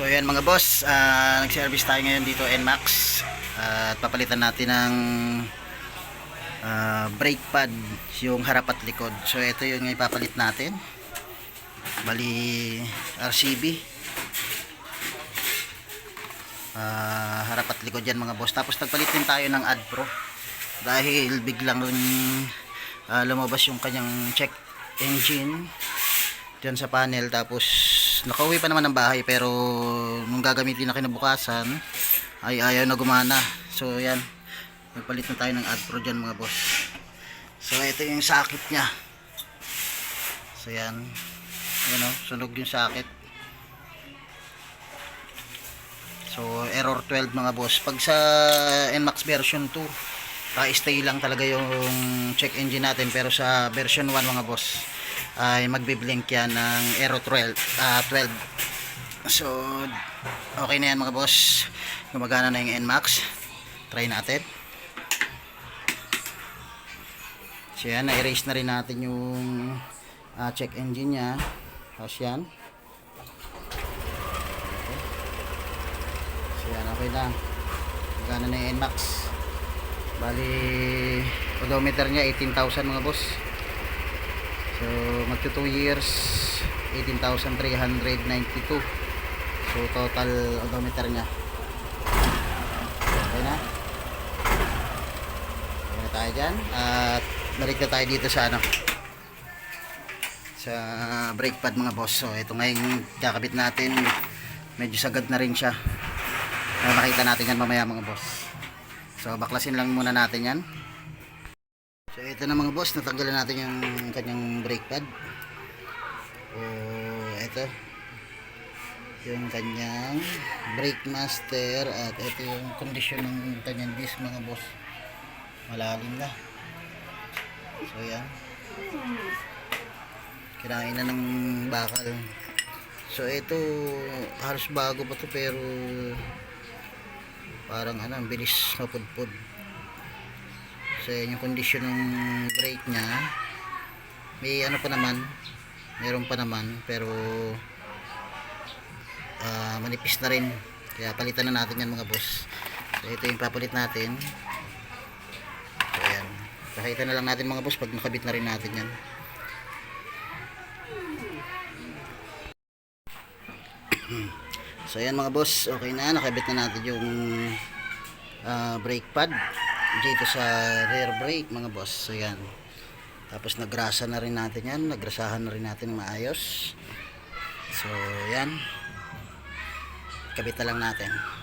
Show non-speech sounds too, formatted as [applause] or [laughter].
So ayan mga boss, ah, nag-service tayo ngayon dito NMAX at papalitan natin ng ah, brake pad yung harap at likod. So ito yung ipapalit natin. Bali RCB. Ah, harap at likod yan mga boss. Tapos nagpalit din tayo ng AdPro dahil biglang ah, lumabas yung kanyang check engine dyan sa panel tapos nakauwi pa naman ng bahay pero nung gagamitin na kinabukasan ay ayaw na gumana. So yan. Nagpalit na tayo ng AdPro dyan mga boss. So ito yung sakit nya so yan. Yan o sunog yung sakit. So error 12 mga boss. Pag sa NMAX version 2 ka-stay lang talaga yung check engine natin. Pero sa version 1 mga boss ay magbiblink yan ng Aero 12, ah 12 so okay na yan mga boss. Gumagana na yung NMAX. Try natin. So yan na-erase na rin natin yung ah, check engine nya tapos yan. So yan okay na gumagana na yung NMAX. Bali odometer nya 18,000 mga boss. So, magto 2 years, 18,392. So, total odometer niya. Okay na? Okay na tayo dyan. At balik tayo dito sa ano sa brake pad mga boss. So, ito ngayon kakabit natin. Medyo sagad na rin siya. Makita natin yan mamaya mga boss. So, baklasin lang muna natin yan. So ito na mga boss, natanggalan natin yung kanyang brake pad. O ito. Yung kanyang brake master at ito yung condition ng kanyang disc mga boss. Malalim na. So yan. Kinain na ng bakal. So ito halos bago pa to pero parang ano, bilis mapudpud. So yan yung condition ng brake niya. May ano pa naman, meron pa naman pero ah, manipis na rin. Kaya palitan na natin yan mga boss. So ito yung papalit natin. So ayan. Pakita na lang natin mga boss pag nakabit na rin natin yan. [clears throat] So ayan mga boss, okay na, nakabit na natin yung ah, brake pad dito sa rear brake mga boss. So tapos nagrasa na rin natin yan. Nagrasahan na rin natin maayos. So yan. Kabit na lang natin